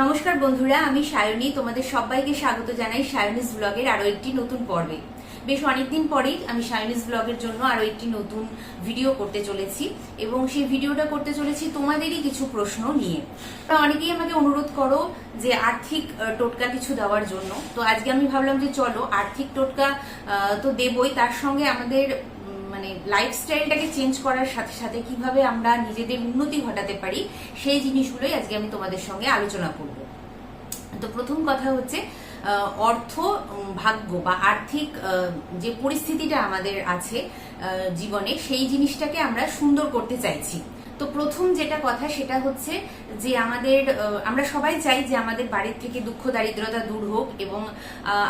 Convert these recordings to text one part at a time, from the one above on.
নমস্কার বন্ধুরা, আমি সায়নী। তোমাদের সবাইকে স্বাগত জানাই সায়নিস ব্লগের আরও একটি নতুন পর্বে। বেশ অনেকদিন পরেই আমি সায়নিস ব্লগের জন্য আরও একটি নতুন ভিডিও করতে চলেছি এবং সেই ভিডিওটা করতে চলেছি তোমাদেরই কিছু প্রশ্ন নিয়ে। তো অনেকেই আমাকে অনুরোধ করো যে আর্থিক টোটকা কিছু দেওয়ার জন্য। তো আজকে আমি ভাবলাম যে চলো আর্থিক টোটকা তো দেবই। তার সঙ্গে আমাদের মানে লাইফস্টাইলটাকে চেঞ্জ করার সাথে সাথে কীভাবে আমরা নিজেদের উন্নতি ঘটাতে পারি, সেই জিনিসগুলোই আজকে আমি তোমাদের সঙ্গে আলোচনা করব। তো প্রথম কথা হচ্ছে অর্থ ভাগ্য বা আর্থিক যে পরিস্থিতিটা আমাদের আছে জীবনে, সেই জিনিসটাকে আমরা সুন্দর করতে চাইছি। তো প্রথম যেটা কথা সেটা হচ্ছে যে আমাদের আমরা সবাই চাই যে আমাদের বাড়ির থেকে দুঃখ দারিদ্রতা দূর হোক এবং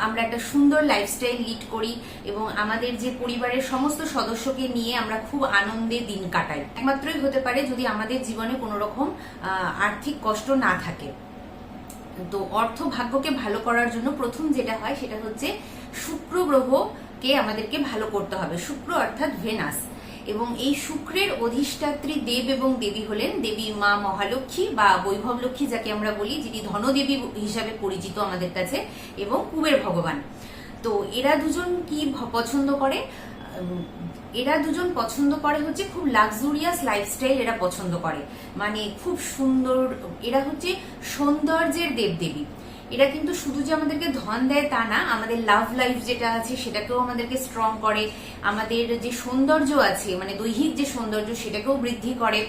আমরা একটা সুন্দর লাইফস্টাইল লিড করি এবং আমাদের যে পরিবারের সমস্ত সদস্যকে নিয়ে আমরা খুব আনন্দে দিন কাটাই। একমাত্রই হতে পারে যদি আমাদের জীবনে কোনো রকম আর্থিক কষ্ট না থাকে। তো অর্থ ভাগ্যকে ভালো করার জন্য প্রথম যেটা হয় সেটা হচ্ছে শুক্র গ্রহকে আমাদেরকে ভালো করতে হবে। শুক্র অর্থাৎ ভেনাস। এবং এই শুক্রের অধিষ্ঠাত্রী দেব এবং দেবী হলেন দেবী মা মহালক্ষ্মী বা বৈভব লক্ষ্মী যাকে আমরা বলি, যিনি ধনদেবী হিসাবে পরিচিত আমাদের কাছে এবং কুবের ভগবান। তো এরা দুজন কি পছন্দ করে? এরা দুজন পছন্দ করে হচ্ছে খুব লাক্সুরিয়াস লাইফস্টাইল এরা পছন্দ করে। মানে খুব সুন্দর, এরা হচ্ছে সৌন্দর্যের দেবদেবী। এরা কিন্তু শুধু যে আমাদেরকে ধন দেয় তা না, আমাদের লাভ লাইফ যেটা আছে সেটাকেও আমাদেরকে স্ট্রং করে, আমাদের যে সৌন্দর্য আছে মানে দৈহিক যে সৌন্দর্য সেটাকেও বৃদ্ধি করে।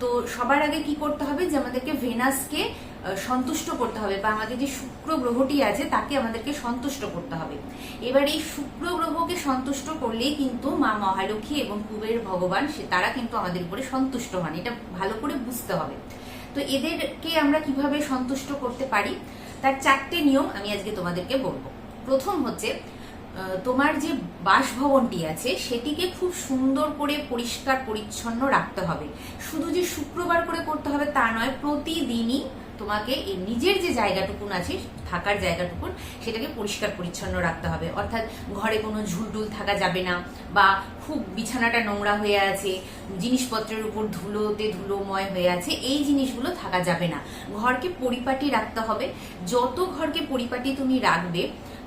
তো সবার আগে কি করতে হবে যে আমাদেরকে ভেনাসকে সন্তুষ্ট করতে হবে বা আমাদের যে শুক্র গ্রহটি আছে তাকে আমাদেরকে সন্তুষ্ট করতে হবে। এবার এই শুক্র গ্রহকে সন্তুষ্ট করলেই কিন্তু মা মহালক্ষ্মী এবং কুবের ভগবান, সে তারা কিন্তু আমাদের উপরে সন্তুষ্ট হন। এটা ভালো করে বুঝতে হবে। তো এদেরকে আমরা কীভাবে সন্তুষ্ট করতে পারি? তার চারটে নিয়ম আমি আজকে তোমাদেরকে বলব। প্রথম হচ্ছে তোমার যে বাসভবনটি আছে, সেটিকে খুব সুন্দর করে পরিষ্কার পরিচ্ছন্ন রাখতে হবে। শুধু যে শুক্রবার করে করতে হবে তা নয়, প্রতিদিনই তোমাকে এই নিজের যে জায়গাটুকুন আছে, থাকার জায়গাটুকুন, সেটাকে পরিষ্কার পরিচ্ছন্ন রাখতে হবে। অর্থাৎ ঘরে কোনো ঝুলটুল থাকা যাবে না বা খুব বিছানাটা নোংরা হয়ে আছে, জিনিসপত্রের উপর ধুলোতে ধুলোময় হয়ে আছে, এই জিনিসগুলো থাকা যাবে না। ঘরকে পরিপাটি রাখতে হবে। যত ঘরকে পরিপাটি তুমি রাখবে,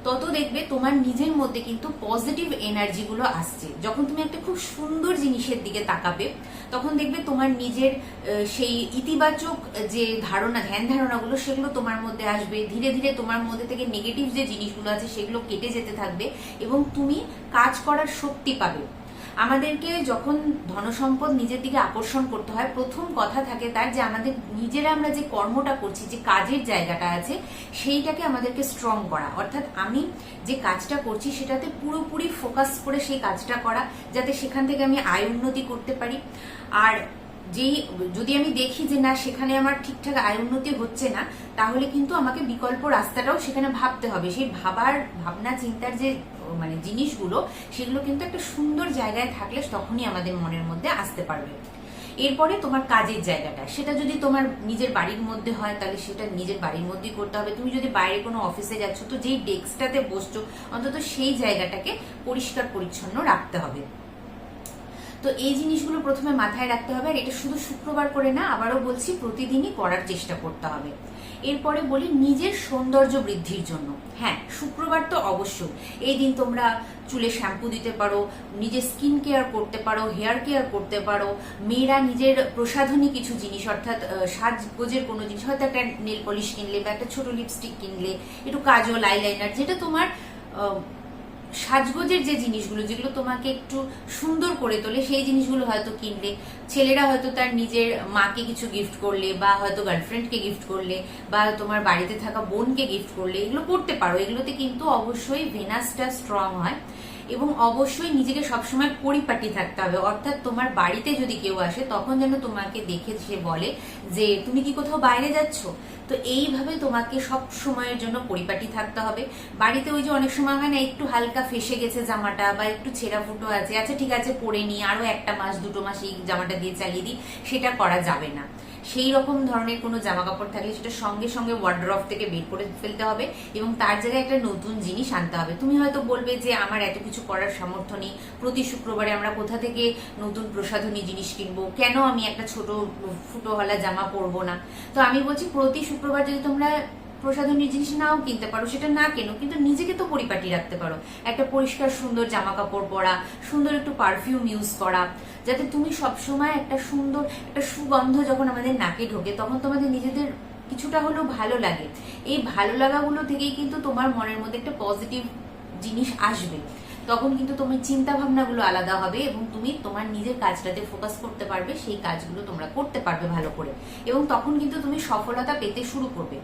তত দেখবে তোমার নিজের মধ্যে কিন্তু পজিটিভ এনার্জিগুলো আসছে। যখন তুমি একটা খুব সুন্দর জিনিসের দিকে তাকাবে, তখন দেখবে তোমার নিজের সেই ইতিবাচক যে ধারণা, ধ্যান ধারণাগুলো, সেগুলো তোমার মধ্যে আসবে। ধীরে ধীরে তোমার মধ্যে থেকে নেগেটিভ যে জিনিসগুলো আছে, সেগুলো কেটে যেতে থাকবে এবং তুমি কাজ করার শক্তি পাবে। আমাদেরকে যখন ধনসম্পদ নিজের দিকে আকর্ষণ করতে হয়, প্রথম কথা থাকে তার যে আমাদের নিজেরা আমরা যে কর্মটা করছি, যে কাজের জায়গাটা আছে, সেইটাকে আমাদেরকে স্ট্রং করা। অর্থাৎ আমি যে কাজটা করছি, সেটাতে পুরোপুরি ফোকাস করে সেই কাজটা করা, যাতে সেখান থেকে আমি আয় উন্নতি করতে পারি। আর যেই, যদি আমি দেখি যে না, সেখানে আমার ঠিকঠাক আয় উন্নতি হচ্ছে না, তাহলে কিন্তু আমাকে বিকল্প রাস্তাটাও সেখানে ভাবতে হবে। সেই ভাবার ভাবনা চিন্তার যে মানে জিনিসগুলো, সেগুলো কিন্তু একটা সুন্দর জায়গায় থাকলে তখনই আমাদের মনের মধ্যে আসতে পারবে। এরপরে তোমার কাজের জায়গাটা, সেটা যদি তোমার নিজের বাড়ির মধ্যে হয়, তাহলে সেটা নিজের বাড়ির মধ্যেই করতে হবে। তুমি যদি বাইরে কোনো অফিসে যাচ্ছ, তো যেই ডেস্কটাতে বসছো, অন্তত সেই জায়গাটাকে পরিষ্কার পরিচ্ছন্ন রাখতে হবে। তো এই জিনিসগুলো প্রথমে মাথায় রাখতে হবে, আর এটা শুধু শুক্রবার করে না, আবারও বলছি প্রতিদিনই করার চেষ্টা করতে হবে। এরপরে বলি নিজের সৌন্দর্য বৃদ্ধির জন্য। হ্যাঁ শুক্রবার তো অবশ্যই। এই দিন তোমরা চুলে শ্যাম্পু দিতে পারো, নিজের স্কিন কেয়ার করতে পারো, হেয়ার কেয়ার করতে পারো, মেয়েরা নিজের প্রসাধনী কিছু জিনিস, অর্থাৎ সাজগোজের কোনো জিনিস, হয়তো একটা নেল পলিশ কিনলে বা একটা ছোট লিপস্টিক কিনলে, একটু কাজল আইলাইনার যেটা তোমার সাজগোজের যে জিনিসগুলো, যেগুলো তোমাকে একটু সুন্দর করে তোলে, সেই জিনিসগুলো হয়তো কিনলে, ছেলেরা হয়তো তার নিজের মাকে কিছু গিফট করলে, বা হয়তো গার্লফ্রেন্ডকে গিফট করলে, বা তোমার বাড়িতে থাকা বোনকে গিফট করলে, এগুলো করতে পারো। এগুলোতে কিন্তু অবশ্যই ভেনাসটা স্ট্রং হয়। এবং অবশ্যই নিজেকে সবসময় পরিপাটি থাকতে হবে। অর্থাৎ তোমার বাড়িতে যদি কেউ আসে, তখন যেন তোমাকে দেখে সে বলে যে, তুমি কি কোথাও বাইরে যাচ্ছ? তো এইভাবে তোমাকে সব সময়ের জন্য পরিপাটি থাকতে হবে। বাড়িতে ওই যে অনেক সময় হয় না, একটু হালকা ফেসে গেছে জামাটা বা একটু ছেঁড়া ফুটো আছে আচ্ছা ঠিক আছে, পরে নি আরও একটা মাস, দুটো মাস এই জামাটা দিয়ে চালিয়ে দিই। সেটা করা যাবে না। সেই রকম ধরনের কোনো জামা কাপড় থাকলে সেটা সঙ্গে সঙ্গে ওয়ার্ড্রফ থেকে বের করে ফেলতে হবে এবং তার জায়গায় একটা নতুন জিনিস আনতে হবে। তুমি হয়তো বলবে যে আমার এত কিছু করার সামর্থ্য নেই, প্রতি শুক্রবারে আমরা কোথা থেকে নতুন প্রসাধনী জিনিস কিনবো? কেন আমি একটা ছোট ফুটোহলা জামা পরবো না? তো আমি বলছি প্রতি শুক্রবার যদি তোমরা প্রসাধনী জিনিস নাও কিনতে পারো, সেটা না কেন, কিন্তু নিজেকে তো পরিপাটি রাখতে পারো। একটা পরিষ্কার, সুন্দর জামা কাপড় পরা, সুন্দর একটু পারফিউম ইউজ করা, যাতে তুমি সবসময় একটা সুন্দর, একটা সুগন্ধ যখন আমাদের নাকে ঢোকে, তখন তোমাদের নিজেদের কিছুটা হলেও ভালো লাগে। এই ভালো লাগাগুলো থেকেই কিন্তু তোমার মনের মধ্যে একটা পজিটিভ জিনিস আসবে। তখন কিন্তু তোমার চিন্তা ভাবনাগুলো আলাদা হবে এবং তুমি তোমার নিজের কাজটাতে ফোকাস করতে পারবে, সেই কাজগুলো তোমরা করতে পারবে ভালো করে। এবং তখন কিন্তু তুমি সফলতা পেতে শুরু করবে।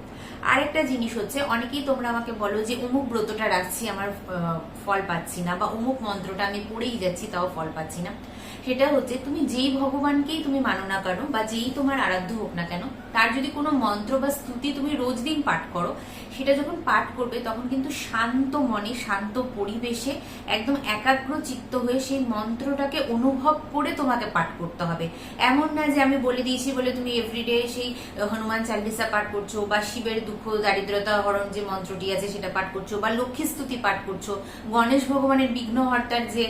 আরেকটা জিনিস হচ্ছে, অনেকেই তোমরা আমাকে বলো যে, অমুক ব্রতটা রাখছি, আমার ফল পাচ্ছি না বা, অমুক মন্ত্রটা আমি পড়েই যাচ্ছি, তাও ফল পাচ্ছি না সেটা হচ্ছে, তুমি যেই ভগবানকেই তুমি মানো না কেন বা যেই তোমার আরাধ্য হোক না কেন, তার যদি কোনো মন্ত্র বা স্তুতি তুমি রোজ দিন পাঠ করো, সেটা যখন পাঠ করবে, তখন কিন্তু শান্ত মনে, শান্ত পরিবেশে একদম একাগ্র চিত্ত হয়ে সেই মন্ত্রটাকে অনুভব করে তোমাকে পাঠ করতে হবে। এমন না যে আমি বলে দিয়েছি বলে তুমি এভরিডে সেই হনুমান চালিসা পাঠ করছ বা শিবের দুঃখ, দারিদ্রতা হরণ যে মন্ত্রটি আছে সেটা পাঠ করছ বা লক্ষ্মী স্তুতি পাঠ করছ, গণেশ ভগবানের বিঘ্নহর্তার যে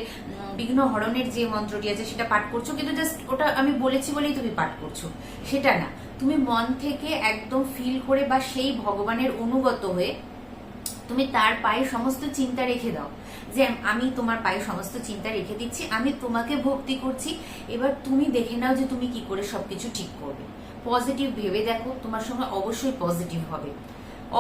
বিঘ্ন হরণের যে মন্ত্রটি আছে সেটা পাঠ করছ, কিন্তু জাস্ট ওটা আমি বলেছি বলেই তুমি পাঠ করছ। সেটা না। তুমি মন থেকে একদম ফিল করে বা সেই ভগবানের অনুগত হয়ে তুমি তার পায়ে সমস্ত চিন্তা রেখে দাও। যে আমি তোমার পায়ে সমস্ত চিন্তা রেখে দিচ্ছি, আমি তোমাকে ভক্তি করছি। এবার তুমি দেখে নাও যে তুমি কি করে সবকিছু ঠিক করবে। পজিটিভ ভেবে দেখো, তোমার সঙ্গে অবশ্যই পজিটিভ হবে।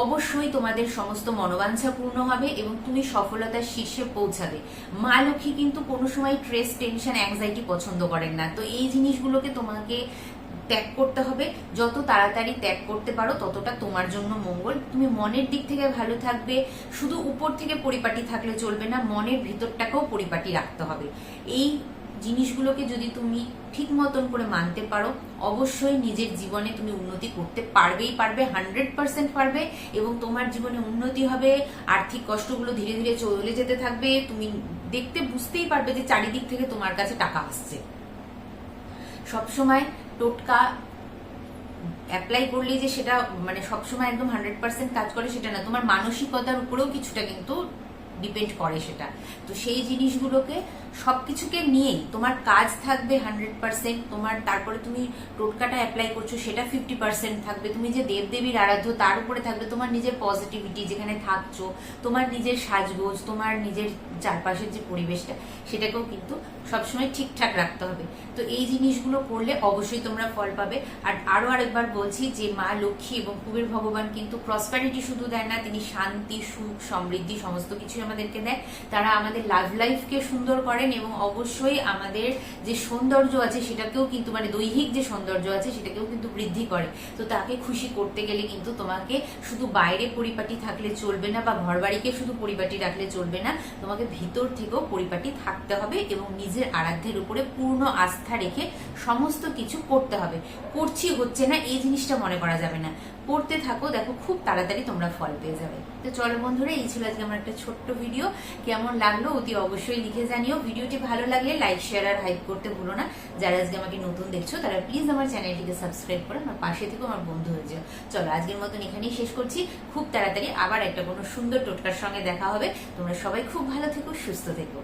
অবশ্যই তোমাদের সমস্ত মনোবাঞ্ছা পূর্ণ হবে এবং তুমি সফলতার শীর্ষে পৌঁছাবে। মা লক্ষ্মী কিন্তু কোনো সময় স্ট্রেস টেনশন অ্যাংজাইটি পছন্দ করেন না। তো এই জিনিসগুলোকে তোমাকে ত্যাগ করতে হবে। যত তাড়াতাড়ি ত্যাগ করতে পারো, ততটা তোমার জন্য মঙ্গল। তুমি মনের দিক থেকে ভালো থাকবে। শুধু উপর থেকে পরিপাটি থাকলে চলবে না, মনের ভিতরটাকেও পরিপাটি রাখতে হবে। এই জিনিসগুলোকে যদি তুমি ঠিক মতন করে মানতে পারো, অবশ্যই নিজের জীবনে তুমি উন্নতি করতে পারবেই পারবে, হান্ড্রেড পার্সেন্ট পারবে এবং তোমার জীবনে উন্নতি হবে। আর্থিক কষ্টগুলো ধীরে ধীরে চলে যেতে থাকবে। তুমি দেখতে বুঝতেই পারবে যে চারিদিক থেকে তোমার কাছে টাকা আসছে। সবসময় টোটকা অ্যাপ্লাই করলে যে সেটা মানে সবসময় একদম হান্ড্রেড পার্সেন্ট কাজ করে সেটা না। তোমার মানসিকতার উপরেও কিছুটা কিন্তু ডিপেন্ড করে সেটা। তো সেই জিনিসগুলোকে সবকিছুকে নিয়েই তোমার কাজ থাকবে হান্ড্রেড পার্সেন্ট তোমার তারপরে তুমি টোটকাটা অ্যাপ্লাই করছ, সেটা ফিফটি পার্সেন্ট থাকবে, তুমি যে দেবদেবীর আরাধ্য, তার উপরে থাকবে তোমার নিজের পজিটিভিটি যেখানে থাকছো, তোমার নিজের সাজগোজ, তোমার নিজের চারপাশের যে পরিবেশটা, সেটাকেও কিন্তু সবসময় ঠিকঠাক রাখতে হবে। তো এই জিনিসগুলো করলে অবশ্যই তোমরা ফল পাবে। আর আরও আরেকবার বলছি যে মা লক্ষ্মী এবং কুবের ভগবান কিন্তু প্রসপ্যারিটি শুধু দেয় না, তিনি শান্তি, সুখ, সমৃদ্ধি, সমস্ত কিছু আমাদেরকে দেয়। তারা আমাদের লাভ লাইফকে সুন্দর করেন এবং অবশ্যই আমাদের যে সৌন্দর্য আছে সেটাকেও কিন্তু মানে দৈহিক যে সৌন্দর্য আছে সেটাকেও কিন্তু বৃদ্ধি করে। তো তাকে খুশি করতে গেলে কিন্তু তোমাকে শুধু বাইরে পরিপাটি থাকলে চলবে না বা ঘর বাড়িকে শুধু পরিপাটি রাখলে চলবে না, তোমাকে ভিতর থেকেও পরিপাটি থাকতে হবে এবং নিজের আরাধ্যের উপরে পূর্ণ আস্থা রেখে সমস্ত কিছু করতে হবে। করছি হচ্ছে না, এই জিনিসটা মনে করা যাবে না। করতে থাকো, দেখো খুব তাড়াতাড়ি তোমরা ফল পেয়ে যাবে। তো চলো বন্ধুরা, এই ছিল আজকে আমার একটা ছোট্ট ভিডিও কেমন লাগল অতি অবশ্যই লিখে জানিও। ভিডিওটি ভালো লাগলে লাইক শেয়ার আর হাইপ করতে ভুলো না। যারা আজকে আমাকে নতুন দেখছ, তারা প্লিজ আমার চ্যানেলটিকে সাবস্ক্রাইব করে, আমার পাশে থেকে আমার বন্ধু হয়ে যাও। চলো, আজকের মতন এখানেই শেষ করছি। খুব তাড়াতাড়ি আবার একটা কোনো সুন্দর টোটকার সঙ্গে দেখা হবে। তোমরা সবাই খুব ভালো থেকো, সুস্থ থেকো।